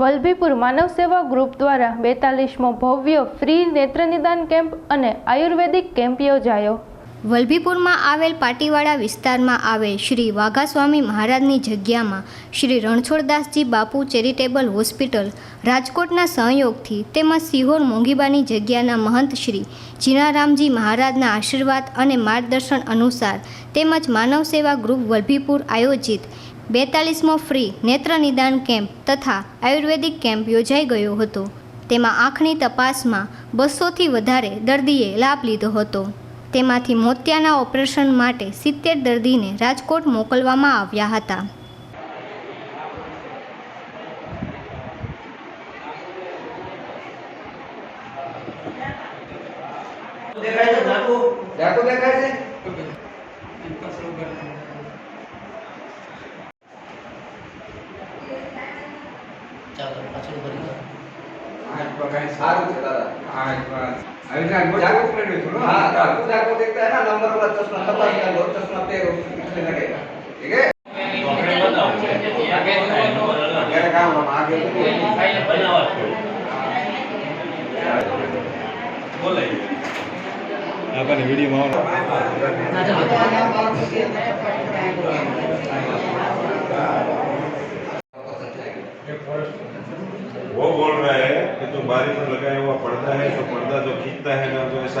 વલભીપુર માનવ સેવા ગ્રુપ દ્વારા બેતાલીસમો ભવ્ય ફ્રી નેત્ર નિદાન કેમ્પ અને આયુર્વેદિક કેમ્પ યોજાયો. વલભીપુરમાં આવેલ પાટીવાડા વિસ્તારમાં આવેલ શ્રી વાઘાસ્વામી મહારાજની જગ્યામાં શ્રી રણછોડદાસજી બાપુ ચેરિટેબલ હોસ્પિટલ, રાજકોટના સહયોગથી તેમજ સિહોર મોંઘીબાની જગ્યાના મહંત શ્રી જીનારામજી મહારાજના આશીર્વાદ અને માર્ગદર્શન અનુસાર તેમજ માનવ સેવા ગ્રુપ વલભીપુર આયોજિત બેતાલીસમો ફ્રી નેત્ર નિદાન કેમ્પ તથા આયુર્વેદિક કેમ્પ યોજાઈ ગયો હતો. તેમાં આંખની તપાસમાં બસોથી વધારે દર્દીએ લાભ લીધો હતો. તેમાંથી મોતિયાના ઓપરેશન માટે સિત્તેર દર્દીને રાજકોટ મોકલવામાં આવ્યા હતા. દેખાય છે? દેખાય છે? పచ్చడి పడింది వీడియో మామూలు वो बोल रहा है कि जो बारी पर लगाया हुआ पर्दा है तो पर्दा जो खींचता है ना तो ऐसा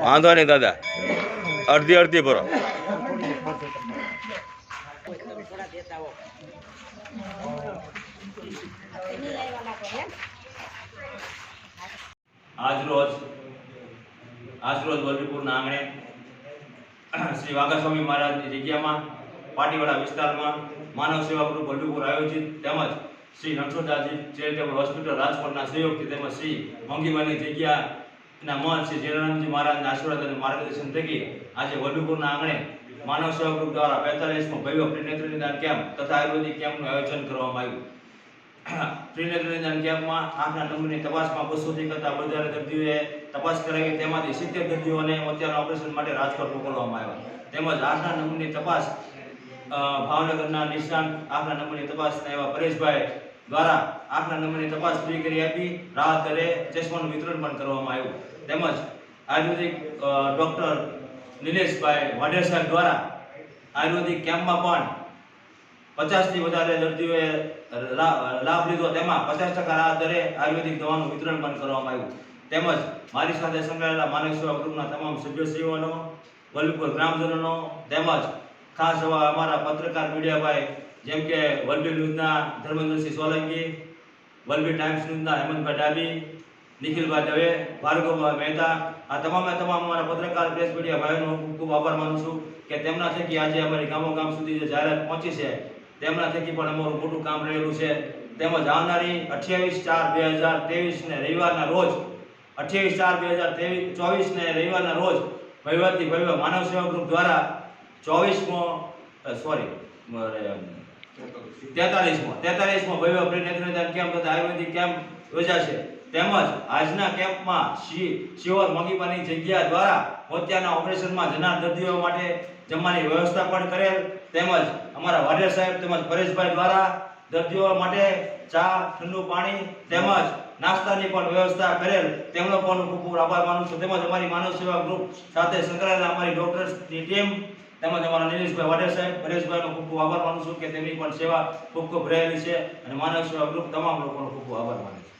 વાંધો નહીં દાદા. અડધી અડધી ભરો. આજરોજ આજરોજ વલભીપુરના આંગણે શ્રી વાઘાસ્વામી મહારાજની જગ્યામાં પાટીવાડા વિસ્તારમાં માનવ સેવા ગ્રુપ વલભીપુર આયોજિત તેમજ શ્રી રણછોડદાસજી ચેરિટેબલ હોસ્પિટલ રાજકોટના સહયોગથી તેમજ શ્રી મોંઘીબાની જગ્યાના મહંત શ્રી જીરાનંદજી મહારાજના આશીર્વાદ અને માર્ગદર્શન થકી આજે વલભીપુરના આંગણે માનવ સેવા ગ્રુપ દ્વારા બેતાલીસમો ભવ્ય પ્રિનેત્ર કેમ્પ તથા આયુર્વેદિક કેમ્પનું આયોજન કરવામાં આવ્યું. ત્રિનેત્રનિદાન કેમ્પમાં આંખના નંબરની તપાસમાં બસોથી કરતાં વધારે દર્દીઓએ તપાસ કરાવી તેમાંથી સિત્તેર દર્દીઓને અત્યારના ઓપરેશન માટે રાજકોટ મોકલવામાં આવ્યા. તેમજ આંખના નંબરની તપાસ ભાવનગરના નિષ્ણાંત આંખના નંબરની તપાસના એવા પરેશભાઈ દ્વારા આંખના નંબરની તપાસ પૂરી કરી આપી. રાહત દરે ચશ્માનું વિતરણ પણ કરવામાં આવ્યું. તેમજ આયુર્વેદિક ડૉક્ટર નિલેશભાઈ વાઢેર સાહેબ દ્વારા આયુર્વેદિક કેમ્પમાં પણ પચાસથી વધારે દર્દીઓએ લાભ લીધો. તેમાં પચાસ ટકા રાહત દરે આયુર્વેદિક દવાનું વિતરણ પણ કરવામાં આવ્યું. તેમજ મારી સાથે સંકળાયેલા માનવ સેવા ગ્રુપના તમામ સભ્યશ્રીઓનો વલભીપુર ગ્રામજનોનો, તેમજ ખાસ એવા અમારા પત્રકાર મીડિયાભાઈ, જેમ કે વલભી ન્યૂઝના ધર્મેન્દ્રસિંહ સોલંકી, વલભી ટાઈમ્સ ન્યૂઝના હેમંતભાઈ ડાબી, નિખિલભાઈ દવે, ભાર્ગવભાઈ મહેતા, આ તમામે તમામ અમારા પત્રકાર, પ્રેસ મીડિયા ભાઈઓનો હું ખૂબ આભાર માનું છું કે તેમના થકી આજે અમારી ગામો ગામ સુધી જે જાહેરાત પહોંચી છે, તેમના થકી પણ અમારું મોટું કામ રહેલું છે. તેમજ આવનારી અઠ્યાવીસ ચાર બે હજાર ત્રેવીસને રવિવારના રોજ, અઠ્યાવીસ ચાર બે હજાર ત્રેવીસ ચોવીસ ને રવિવારના રોજ ભવ્યથી ભવ્ય માનવ સેવા ગ્રુપ દ્વારા ચોવીસમો સોરી તેતાલીસમો તેતાલીસમો ભવ્ય પ્રી નેત્રદાન કેમ્પ તથા આયુર્વેદિક કેમ્પ યોજાશે. તેમજ આજના કેમ્પમાં શિવર મગીબાની જગ્યા દ્વારા મોતિયાના ઓપરેશનમાં જનાર દર્દીઓ માટે જમવાની વ્યવસ્થા પણ કરેલ. તેમજ અમારા વાડિયા સાહેબ તેમજ પરેશભાઈ દ્વારા દર્દીઓ માટે ચા, ઠંડુ પાણી તેમજ નાસ્તાની પણ વ્યવસ્થા કરેલ. તેમનો પણ ખૂબ ખૂબ આભાર માનું છું. તેમજ અમારી માનવ સેવા ગ્રુપ સાથે સંકળાયેલા અમારી ડોક્ટર્સની ટીમ તેમજ અમારા નિલેશભાઈ વાડેર સાહેબ, પરેશભાઈનો ખૂબ ખૂબ આભાર માનું છું કે તેમની પણ સેવા ખૂબ ખૂબ રહેલી છે અને માનવ સેવા ગ્રુપ તમામ લોકોનો ખૂબ ખૂબ આભાર માનું છું.